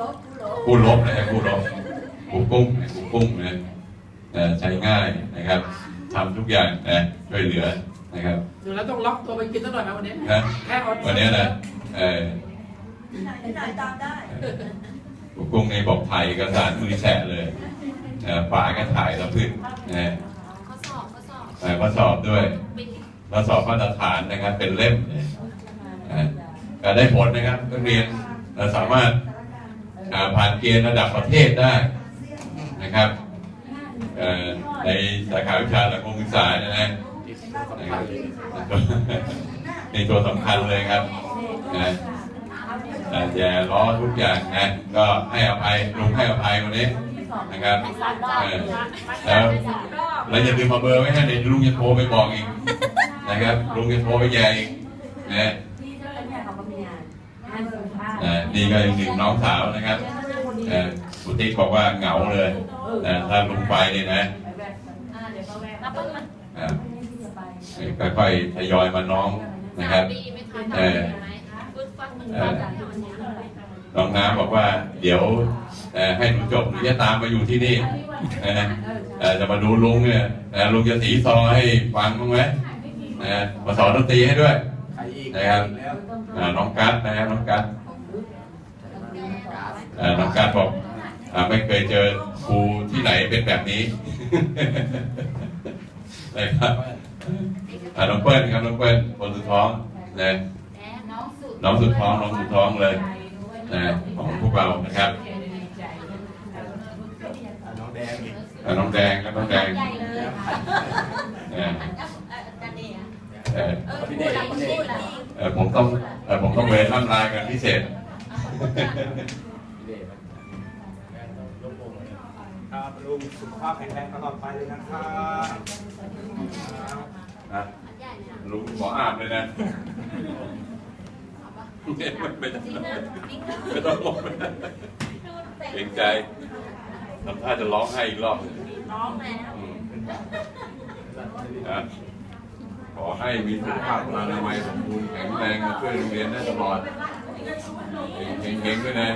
ลบผู้ลบผู้ลบนะครับผู้ลบผู้กุ้งผู้กุ้งนะเอ่อใช้ง่ายนะครับทำทุกอย่างนะช่วยเหลือนะครับเดี๋ยวเราต้องล็อกตัวไปกินสักหน่อยไหมวันนี้นะแค่อดวันนี้นะเอ่อที่ไหนที่ไหนตามได้ผู้กุ้งในบอกถ่ายเอกสารมือแฉะเลยเอ่อฝาก็ถ่ายแล้วพึ่งนะข้อสอบข้อสอบเอ่อข้อสอบด้วยเป็นข้อสอบมาตรฐานนะครับ เป็นเล่มนะอ่าก็ได้ผลนะครับนักเรียนเราสามารถอ่า ผ่านเกณฑ์ระดับประเทศได้นะครับในสาขาวิชาสังคมศึกษาเนยนะนะครับในตัวสำคัญเลยครับนะแต่อย่าล้อทุกอย่างนะก็ให้อภัยลุงให้อภัยวันนี้นะครับแล้วแล้วอย่าลืมมาเบอร์ไว้ให้เดี๋ยวลุงจะโทรไปบอกอีกนะครับลุงจะโทรไปแย่อีกนะ นงานสุภาพอ่านี่ก็อีกหนึ่งน้องสาวนะครับเอ่อสุติ๊กบอกว่าเหงาเลยแต่ถ้าลุงไปเนี่ยนะอ่าเดี๋ยวก็แวะรับเพิ่งมาอ่าจะไปค่อยๆทยอยมาน้องนะครับปีไม่ทันเออไหมฟึดฟัดมึงเอฟัอดกันอยู่วันนี้น้องน้ำบอกว่าเดี๋ยวเอ่อให้หนูจบหนูจะตามมาอยู่ที่นี่นะเอ่อจะมาดูลุงเนี่ยเอ่อลุงจะสีซอให้ฟังบ้างไหมนะมาสอนดนตรีให้ด้วยใครอีก นะครับแล้วอ่าน้องกัสนะครับน้องกัสอ่าน้องกัสบอกอ่าไม่เคยเจอครูที่ไหนเป็นแบบนี้ นะครับอ่าน้องเปิ้ลครับน้องเปิ้ลคนสุดท้องนะน้องสุดน้องสุดท้องน้องสุดท้องเลยนะของพวกเรานะครับน้องแดงอีกอ่าน้องแดงครับน้องแดงใหญ่เลยเออกันเองเออเออพูดอะไรพูด อะไรเออผมต้องเออผมต้องเวรล่ำลากันพิเศษครับลุงสุขภาพแข็งแรงตลอดไปเลยนะครับนะใหญ่เนี่ยลุงหมออาบเลยนะไม่ไม่ต้องนี่นะนี่นะไม่ต้องลงไปนะเกรงใจทำท่าจะร้องไห้อีกรอบหนึ่งน้องแล้วอืมนะ ขอให้มีสุขภาพอนามัยสมบูรณ์แข็งแรงมาช่วยโรงเรียนได้ตลอดเก่งๆด้วยนะ